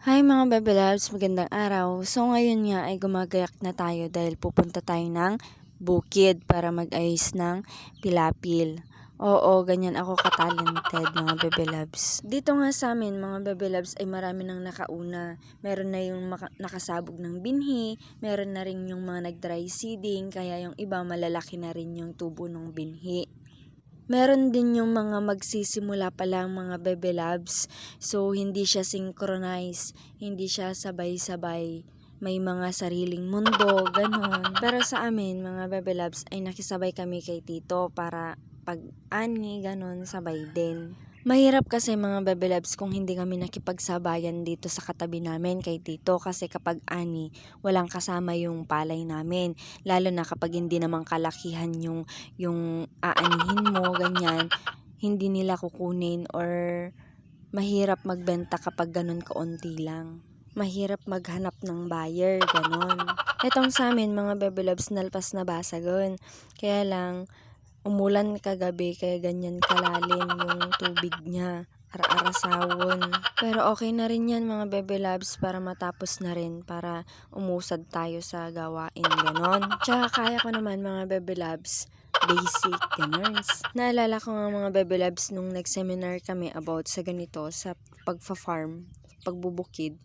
Hi mga Bebe Loves, magandang araw. So ngayon nga ay gumagayak na tayo dahil pupunta tayo ng bukid para mag-ayos ng pilapil. Oo, ganyan ako katalented mga Bebe Loves. Dito nga sa amin mga Bebe Loves ay marami nang nakauna. Meron na yung nakasabog ng binhi, meron na rin yung mga nag-dry seeding, kaya yung iba malalaki na rin yung tubo ng binhi. Meron din yung mga magsisimula pa lang mga bebe labs. So, hindi siya synchronize. Hindi siya sabay-sabay. May mga sariling mundo, ganun. Pero sa amin, mga bebe labs, ay nakisabay kami kay tito para pag-ani, ganun, sabay din. Mahirap kasi mga bebe labs kung hindi kami nakipagsabayan dito sa katabi namin kay tito kasi kapag ani, walang kasama yung palay namin. Lalo na kapag hindi naman kalakihan yung, yung aanihin mo, ganyan, hindi nila kukunin or mahirap magbenta kapag ganun kaunti lang. Mahirap maghanap ng buyer, ganon. Etong sa amin, mga bebe loves, nalpas na basagon. Kaya lang, umulan kagabi, kaya ganyan kalalim yung tubig niya. Ar-arasawon. Pero okay na rin yan mga bebe loves para matapos na rin para umusad tayo sa gawain ganon. Tsaka kaya ko naman mga bebe loves basic ganons. Naalala ko nga mga bebe loves nung nag-seminar kami about sa ganito sa pagfa-farm, pagbubukid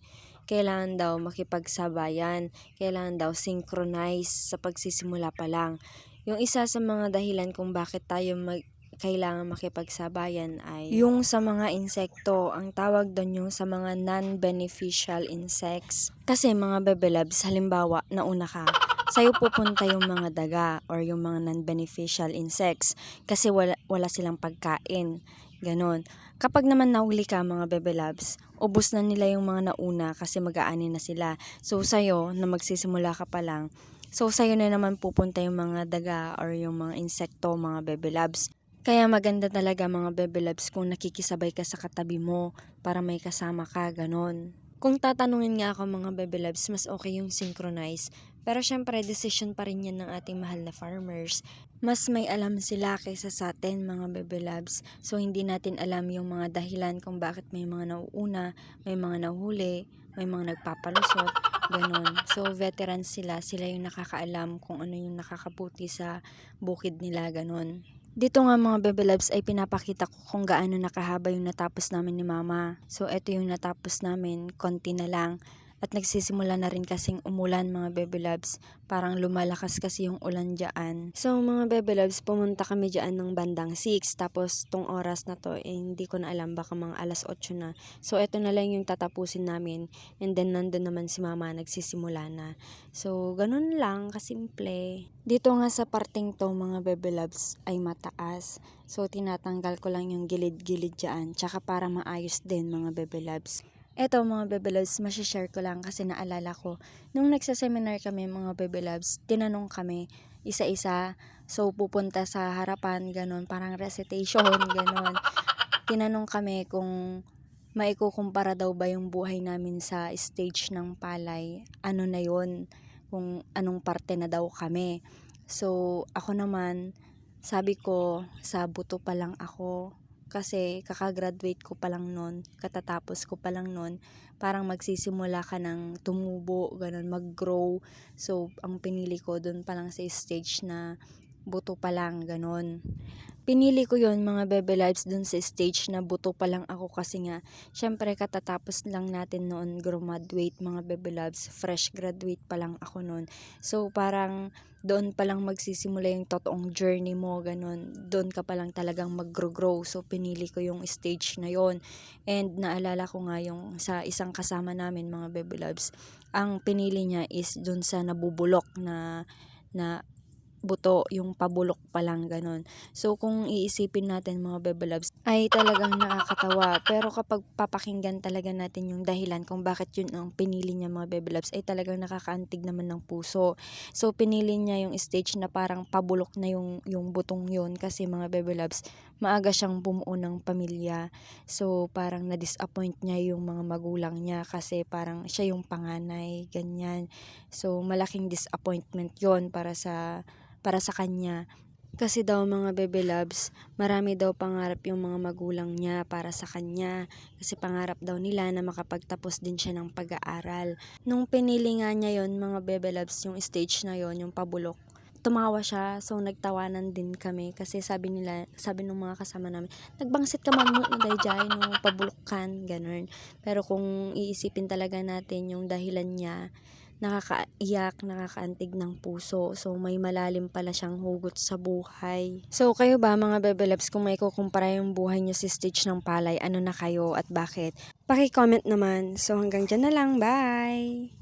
kailangan daw makipagsabayan, kailangan daw synchronize sa pagsisimula pa lang. Yung isa sa mga dahilan kung bakit tayo mag kailangan makipagsabayan ay yung sa mga insekto. Ang tawag doon yung sa mga non-beneficial insects. Kasi mga bebe labs, halimbawa, nauna ka, sa'yo pupunta yung mga daga or yung mga non-beneficial insects kasi wala, wala silang pagkain. Ganon. Kapag naman nahuli ka mga bebe labs, ubos na nila yung mga nauna kasi mag-aani na sila. So sa'yo, na magsisimula ka pa lang, so sa'yo na naman pupunta yung mga daga or yung mga insekto, mga bebe labs. Kaya maganda talaga mga bebe labs kung nakikisabay ka sa katabi mo para may kasama ka, ganon. Kung tatanungin nga ako mga bebe labs, mas okay yung synchronize. Pero syempre, decision pa rin yan ng ating mahal na farmers. Mas may alam sila kaysa sa atin mga bebe labs. So hindi natin alam yung mga dahilan kung bakit may mga nauuna, may mga nahuli, may mga nagpapalusot, ganon. So veterans sila, sila yung nakakaalam kung ano yung nakakabuti sa bukid nila, ganon. Dito nga mga bebe loves ay pinapakita ko kung gaano nakahaba yung natapos namin ni mama. So eto yung natapos namin, konti na lang. At nagsisimula na rin kasing umulan mga bebe loves. Parang lumalakas kasi yung ulan dyan. So mga bebe loves, pumunta kami dyan ng bandang 6. Tapos tong oras na to, eh, hindi ko na alam, baka mga alas 8 na. So eto na lang yung tatapusin namin. And then nandun naman si mama, nagsisimula na. So ganun lang, kasimple. Dito nga sa parting to mga bebe loves ay mataas. So tinatanggal ko lang yung gilid-gilid dyan. Tsaka para maayos din mga bebe loves. Eto mga bebe loves, masishare ko lang kasi naalala ko. Nung nagsaseminar kami mga bebe loves, tinanong kami isa-isa. So pupunta sa harapan, ganun, parang recitation, ganun. Tinanong kami kung maikukumpara daw ba yung buhay namin sa stage ng palay. Ano na yon kung anong parte na daw kami. So ako naman, sabi ko, sa buto pa lang ako kasi kakagraduate ko pa lang nun, katatapos ko pa lang nun, parang magsisimula ka ng tumubo, ganun, mag-grow. So, ang pinili ko dun pa lang sa stage na buto pa lang, ganun. Pinili ko yon mga bebe lives dun sa stage na buto pa lang ako kasi nga, syempre katatapos lang natin noon graduate mga bebe lives, fresh graduate pa lang ako noon. So, parang doon pa lang magsisimula yung totoong journey mo, ganun. Doon ka pa lang talagang mag-grow. So, pinili ko yung stage na yon And naalala ko nga yung sa isang kasama namin, mga baby loves, ang pinili niya is doon sa nabubulok na na buto, yung pabulok pa lang ganun. So kung iisipin natin mga bebe loves, ay talagang nakakatawa. Pero kapag papakinggan talaga natin yung dahilan kung bakit yun ang pinili niya mga bebe loves, ay talagang nakakaantig naman ng puso. So pinili niya yung stage na parang pabulok na yung, yung butong yun kasi mga bebe loves, maaga siyang bumuo ng pamilya. So parang na-disappoint niya yung mga magulang niya kasi parang siya yung panganay, ganyan. So malaking disappointment yon para sa para sa kanya. Kasi daw mga bebe loves, marami daw pangarap yung mga magulang niya para sa kanya. Kasi pangarap daw nila na makapagtapos din siya ng pag-aaral. Nung pinili nga niya yon mga bebe loves, yung stage na yon yung pabulok, tumawa siya. So, nagtawanan din kami. Kasi sabi nila, sabi ng mga kasama namin, nagbangsit ka man mo na dayjay, no, pabulok kan, ganun. Pero kung iisipin talaga natin yung dahilan niya, nakakaiyak, nakakaantig ng puso. So, may malalim pala siyang hugot sa buhay. So, kayo ba mga bebe kung may kukumpara yung buhay niyo si Stitch ng Palay, ano na kayo at bakit? Paki-comment naman. So, hanggang dyan na lang. Bye!